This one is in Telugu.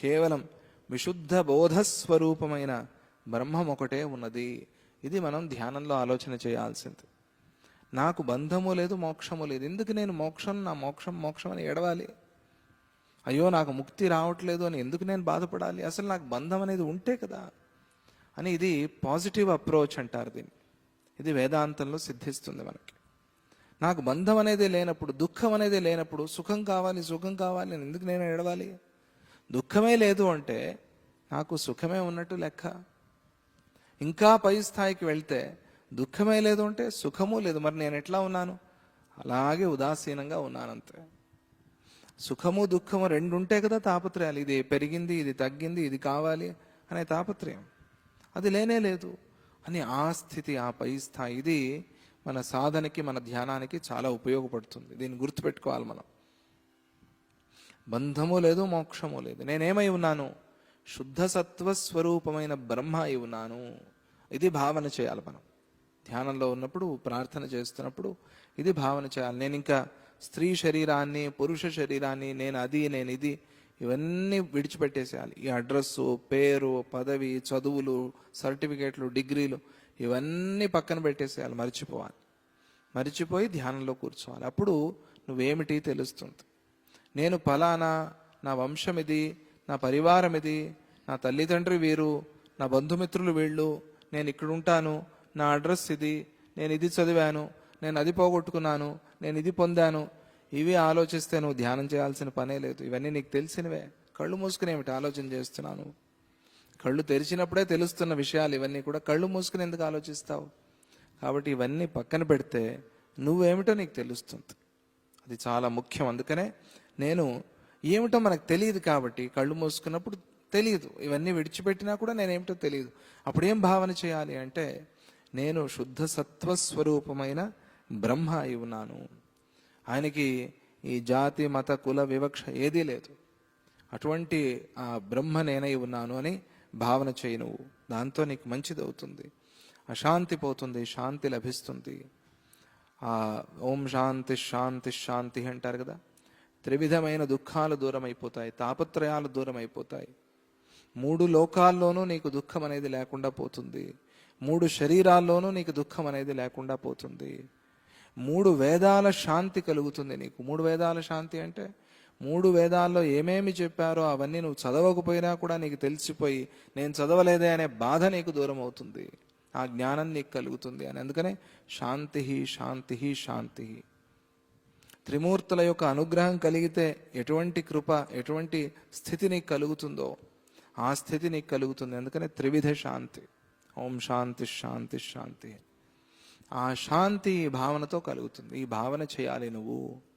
కేవలం విశుద్ధ బోధస్వరూపమైన బ్రహ్మం ఒకటే ఉన్నది. ఇది మనం ధ్యానంలో ఆలోచన చేయాల్సింది. నాకు బంధము లేదు మోక్షము లేదు. ఎందుకు నేను మోక్షం నా మోక్షం మోక్షం అని ఎడవాలి అయ్యో నాకు ముక్తి రావట్లేదు అని ఎందుకు నేను బాధపడాలి? అసలు నాకు బంధం అనేది ఉంటే కదా అని ఇది పాజిటివ్ అప్రోచ్ అంటారు దీన్ని. ఇది వేదాంతంలో సిద్ధిస్తుంది మనకి. నాకు బంధం అనేది లేనప్పుడు దుఃఖం అనేది లేనప్పుడు సుఖం కావాలి సుఖం కావాలి అని ఎందుకు నేను ఎడవాలి దుఃఖమే లేదు అంటే నాకు సుఖమే ఉన్నట్టు లెక్క. ఇంకా పై స్థాయికి వెళ్తే దుఃఖమే లేదు అంటే సుఖము లేదు. మరి నేను ఎట్లా ఉన్నాను? అలాగే ఉదాసీనంగా ఉన్నానంతే. సుఖము దుఃఖము రెండు ఉంటే కదా తాపత్రయాలు. ఇది పెరిగింది ఇది తగ్గింది ఇది కావాలి అనే తాపత్రయం. అది లేనే లేదు అని ఆ స్థితి ఆ పై స్థాయి. ఇది మన సాధనకి మన ధ్యానానికి చాలా ఉపయోగపడుతుంది. దీన్ని గుర్తుపెట్టుకోవాలి మనం. బంధము లేదు మోక్షము లేదు. నేనేమై ఉన్నాను? శుద్ధ సత్వ స్వరూపమైన బ్రహ్మ అయి ఉన్నాను. ఇది భావన చేయాలి మనం. ధ్యానంలో ఉన్నప్పుడు ప్రార్థన చేస్తున్నప్పుడు ఇది భావన చేయాలి. నేను ఇంకా స్త్రీ శరీరాన్ని పురుష శరీరాన్ని నేను అది నేను ఇది ఇవన్నీ విడిచిపెట్టేసేయాలి. ఈ అడ్రస్సు పేరు పదవి చదువులు సర్టిఫికేట్లు డిగ్రీలు ఇవన్నీ పక్కన పెట్టేసేయాలి. మర్చిపోవాలి. మర్చిపోయి ధ్యానంలో కూర్చోవాలి. అప్పుడు నువ్వేమిటి తెలుస్తుంది? నేను ఫలానా నా వంశం ఇది నా పరివారం ఇది నా తల్లిదండ్రి వీరు నా బంధుమిత్రులు వీళ్ళు నేను ఇక్కడ ఉంటాను నా అడ్రస్ ఇది నేను ఇది చదివాను నేను అది పోగొట్టుకున్నాను నేను ఇది పొందాను. ఇవి ఆలోచిస్తే నువ్వు ధ్యానం చేయాల్సిన పనే లేదు. ఇవన్నీ నీకు తెలిసినవే. కళ్ళు మూసుకుని ఏమిటి ఆలోచన చేస్తున్నాను కళ్ళు తెరిచినప్పుడే తెలుస్తున్న విషయాలు ఇవన్నీ కూడా కళ్ళు మూసుకుని ఎందుకు ఆలోచిస్తావు? కాబట్టి ఇవన్నీ పక్కన పెడితే నువ్వేమిటో నీకు తెలుస్తుంది. అది చాలా ముఖ్యం. అందుకనే నేను ఏమిటో మనకు తెలియదు కాబట్టి కళ్ళు మూసుకున్నప్పుడు తెలియదు. ఇవన్నీ విడిచిపెట్టినా కూడా నేనేమిటో తెలియదు. అప్పుడు ఏం భావన చేయాలి అంటే నేను శుద్ధ సత్వస్వరూపమైన బ్రహ్మ అయి ఉన్నాను. ఆయనకి ఈ జాతి మత కుల వివక్ష ఏదీ లేదు. అటువంటి ఆ బ్రహ్మ నేనై ఉన్నాను అని భావన చేయి నువ్వు. దాంతో నీకు మంచిది అవుతుంది. అశాంతి పోతుంది శాంతి లభిస్తుంది. ఆ ఓం శాంతి శాంతి శాంతి అంటారు కదా త్రివిధమైన దుఃఖాలు దూరం అయిపోతాయి తాపత్రయాలు దూరం అయిపోతాయి మూడు లోకాల్లోనూ నీకు దుఃఖం అనేది లేకుండా పోతుంది. మూడు శరీరాల్లోనూ నీకు దుఃఖం అనేది లేకుండా పోతుంది. మూడు వేదాల శాంతి కలుగుతుంది నీకు. మూడు వేదాల శాంతి అంటే మూడు వేదాల్లో ఏమేమి చెప్పారో అవన్నీ నువ్వు చదవకపోయినా కూడా నీకు తెలిసిపోయి నేను చదవలేదే అనే బాధ నీకు దూరం అవుతుంది ఆ జ్ఞానం నీకు కలుగుతుంది అని. అందుకనే శాంతి శాంతి శాంతి త్రిమూర్తుల యొక్క అనుగ్రహం కలిగితే ఎటువంటి కృప ఎటువంటి స్థితి నీకు కలుగుతుందో ఆ స్థితి నీకు కలుగుతుంది. అందుకనే త్రివిధ శాంతి. ఓం శాంతి శాంతి శాంతి. ఆ శాంతి భావనతో కలుగుతుంది. ఈ భావన చేయాలి నువ్వు.